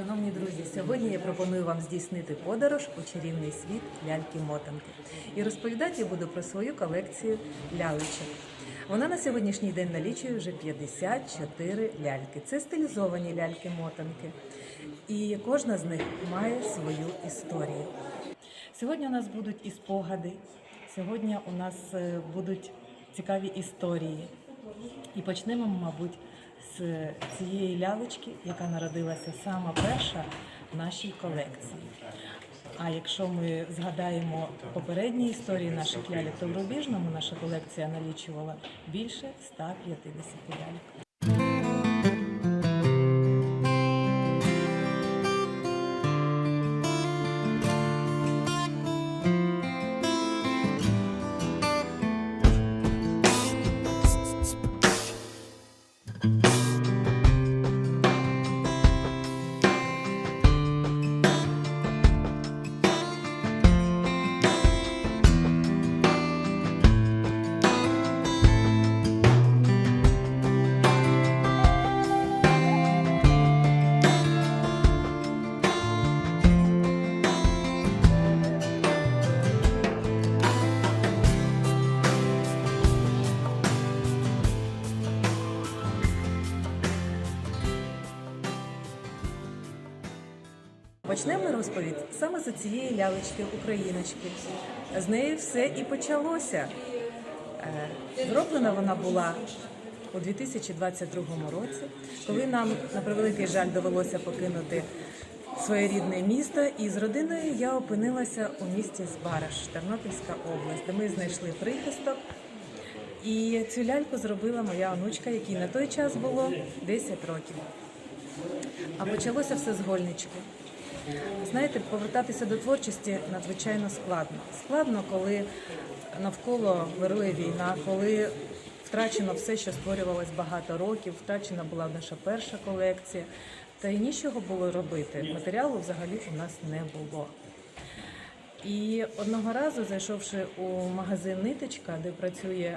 Шановні друзі, сьогодні я пропоную вам здійснити подорож у чарівний світ ляльки-мотанки. І розповідати я буду про свою колекцію лялечок. Вона на сьогоднішній день налічує вже 54 ляльки. Це стилізовані ляльки-мотанки. І кожна з них має свою історію. Сьогодні у нас будуть і спогади, сьогодні у нас е, будуть цікаві історії. І почнемо, мабуть, з цієї лялечки, яка народилася сама перша в нашій колекції. А якщо ми згадаємо попередні історії наших ляльок, то в Рубіжному наша колекція налічувала більше 150 ляльок. Почнемо розповідь саме з цієї лялечки україночки. З неї все і почалося. Е, Зроблена вона була у 2022 році, коли нам на превеликий жаль довелося покинути своє рідне місто. І з родиною я опинилася у місті Збараш, Тернопільська область, де ми знайшли прихисток. І цю ляльку зробила моя онучка, якій на той час було 10 років. А почалося все з гольнички. Знаєте, повертатися до творчості надзвичайно складно. Складно, коли навколо вирує війна, коли втрачено все, що створювалось багато років, втрачена була наша перша колекція, та й нічого було робити. Матеріалу взагалі у нас не було. І одного разу, зайшовши у магазин Ниточка, де працює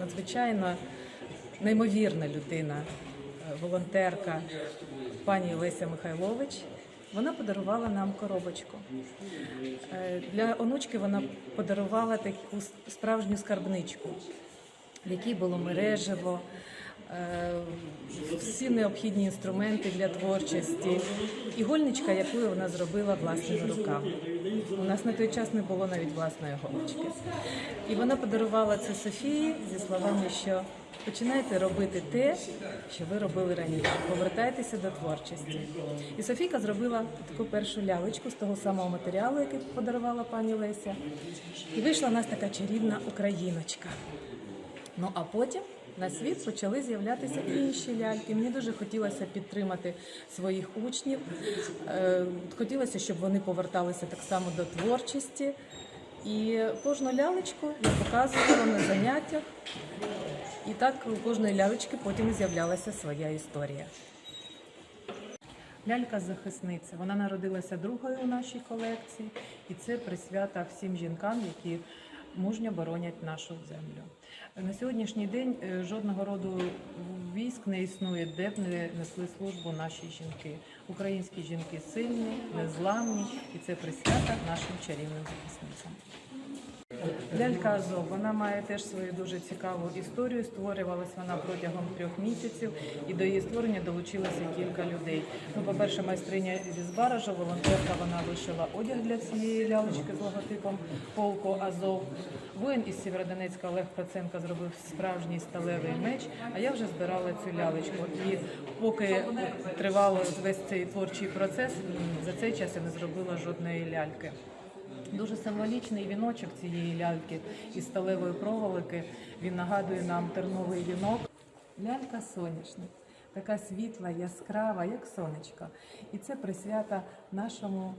надзвичайно неймовірна людина, е, волонтерка пані Леся Михайлович, вона подарувала нам коробочку. Е, Для онучки вона подарувала таку справжню скарбничку, в якій було мережево, е, всі необхідні інструменти для творчості, і гольничка, яку вона зробила власними руками. У нас на той час не було навіть власної голочки. І вона подарувала це Софії зі словами, що починайте робити те, що ви робили раніше. Повертайтеся до творчості. І Софійка зробила таку першу лялечку з того самого матеріалу, який подарувала пані Леся. І вийшла у нас така чарівна україночка. Ну а потім на світ почали з'являтися інші ляльки. Мені дуже хотілося підтримати своїх учнів. Е, Хотілося, щоб вони поверталися так само до творчості. І кожну лялечку я показувала на заняттях. І так у кожної лялечки потім з'являлася своя історія. Лялька захисниця. Вона народилася другою у нашій колекції, і це присвята всім жінкам, які мужньо боронять нашу землю. На сьогоднішній день е, жодного роду військ не існує, де б не несли службу наші жінки. Українські жінки сильні, незламні, і це присвята нашим чарівним захисницям. Лялька Азов вона має теж свою дуже цікаву історію. Створювалась вона протягом трьох місяців, і до її створення долучилося кілька людей. Ну, по-перше, майстриня зі Збаража, волонтерка, вона вишила одяг для цієї лялечки з логотипом полку Азов. Воїн із Сєвєродонецька Олег Проценко зробив справжній сталевий меч. А я вже збирала цю лялечку. І поки тривало весь цей творчий процес, за цей час я не зробила жодної ляльки. Дуже символічний віночок цієї ляльки із сталевої проволоки. Він нагадує нам терновий вінок. Лялька соняшник, така світла, яскрава, як сонечко. І це присвята нашому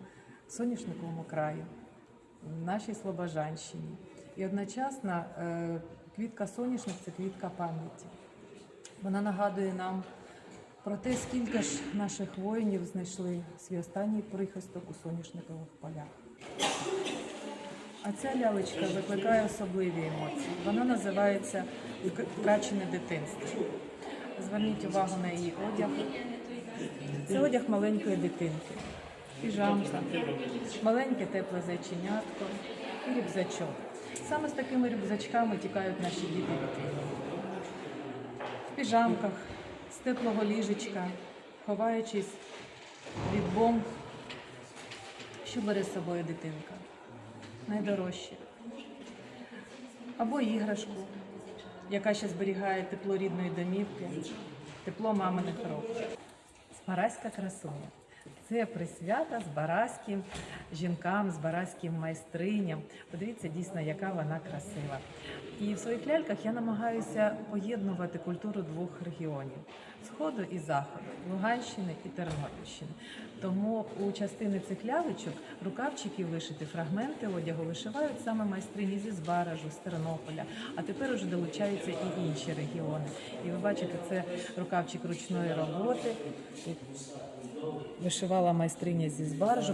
соняшниковому краю, нашій Слобожанщині. І одночасно е, квітка соняшник це квітка пам'яті. Вона нагадує нам про те, скільки ж наших воїнів знайшли свій останній прихисток у соняшникових полях. А ця лялечка викликає особливі емоції. Вона називається «Вк- Втрачене дитинство. Зверніть увагу на її одяг. Це одяг маленької дитинки, піжамка, маленьке тепле зайченятко і рюкзачок. Саме з такими рюкзачками тікають наші діти від. В піжамках, з теплого ліжечка, ховаючись від бомб, що бере з собою дитинка. Найдорожче. Або іграшку, яка ще зберігає тепло рідної домівки, тепло маминих рук. Спараська красуня. Це присвята збаразьким жінкам, збаразьким майстриням. Подивіться дійсно, яка вона красива. І в своїх ляльках я намагаюся поєднувати культуру двох регіонів сходу і заходу, Луганщини і Тернопільщини. Тому у частини цих лялечок рукавчиків вишити фрагменти одягу вишивають саме майстрині зі Збаражу, з Тернополя. А тепер уже долучаються і інші регіони. І ви бачите, це рукавчик ручної роботи. Вишивала майстриня зі Збаражу.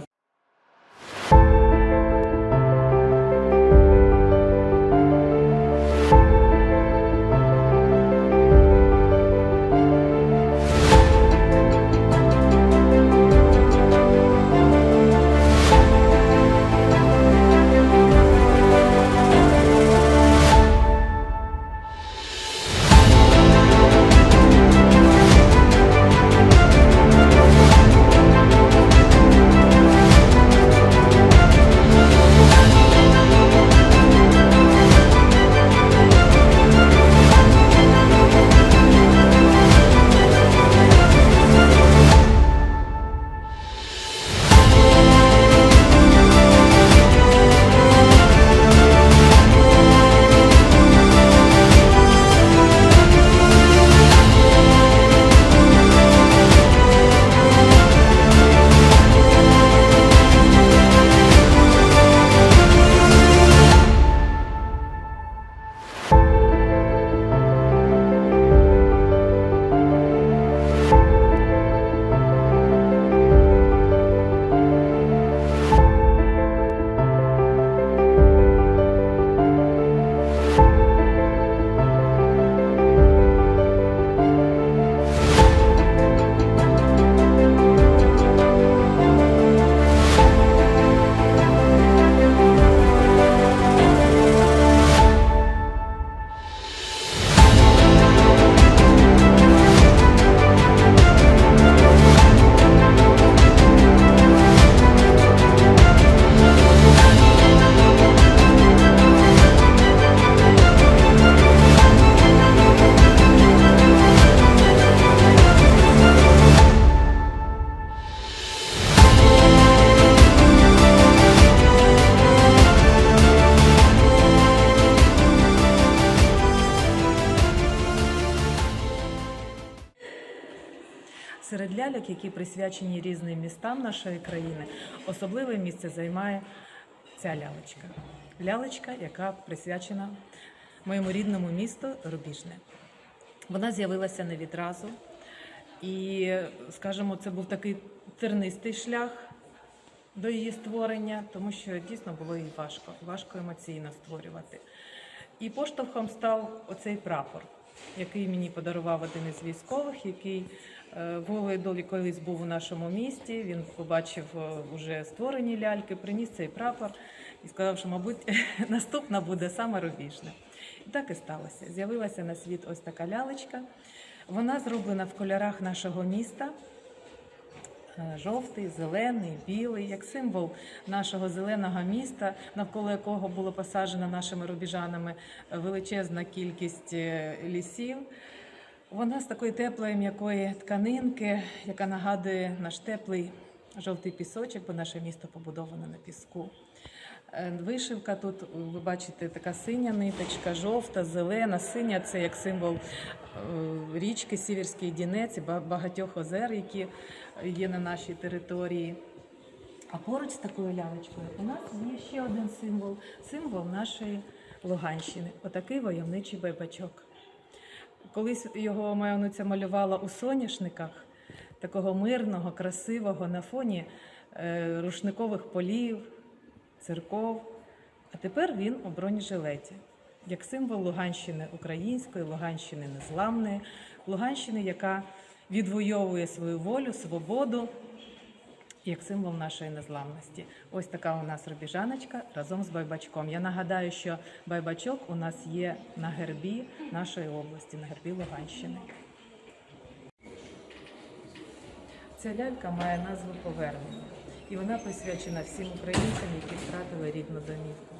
Ляльок, які присвячені різним містам нашої країни, особливе місце займає ця лялечка. Лялечка, яка присвячена моєму рідному місту Рубіжне. Вона з'явилася не відразу. І, скажімо, це був такий тернистий шлях до її створення, тому що дійсно було їй важко, важко емоційно створювати. І поштовхом став оцей прапор, який мені подарував один із військових, який е, волею долі колись був у нашому місті. Він побачив вже створені ляльки, приніс цей прапор і сказав, що, мабуть, наступна буде саме рубіжна. І так і сталося. З'явилася на світ ось така лялечка. Вона зроблена в кольорах нашого міста. Е, Жовтий, зелений, білий, як символ нашого зеленого міста, навколо якого було посаджено нашими рубіжанами величезна кількість е, лісів. Вона з такої теплої м'якої тканинки, яка нагадує наш теплий жовтий пісочок, бо наше місто побудоване на піску. Е, Вишивка тут, ви бачите, така синя ниточка, жовта, зелена, синя це як символ е, річки Сіверський Дінець і багатьох озер, які є на нашій території. А поруч з такою лялечкою у нас є ще один символ символ нашої Луганщини. Отакий войовничий байбачок. Колись його моя онуця малювала у соняшниках, такого мирного, красивого на фоні е, рушникових полів, церков. А тепер він у бронежилеті, як символ Луганщини української, Луганщини незламної, Луганщини, яка відвоює свою волю, свободу як символ нашої незламності. Ось така у нас робіжаночка разом з байбачком. Я нагадаю, що байбачок у нас є на гербі нашої області, на гербі Луганщини. Ця лялька має назву Повернення, і вона присвячена всім українцям, які втратили рідну домівку.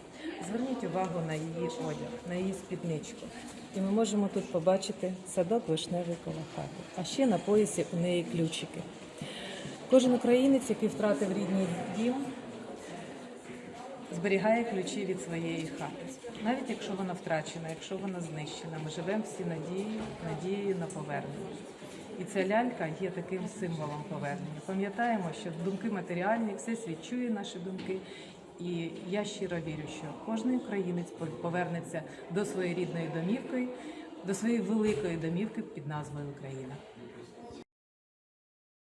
Зверніть увагу на її одяг, на її спідничку. І ми можемо тут побачити садок вишневий коло хати. А ще на поясі у неї ключики. Кожен українець, який втратив рідний дім, зберігає ключі від своєї хати. Навіть якщо вона втрачена, якщо вона знищена, ми живемо всі надією, надією на повернення. І ця лялька є таким символом повернення. Пам'ятаємо, що думки матеріальні, все свідчує наші думки. І я щиро вірю, що кожен українець повернеться до своєї рідної домівки, до своєї великої домівки під назвою Україна.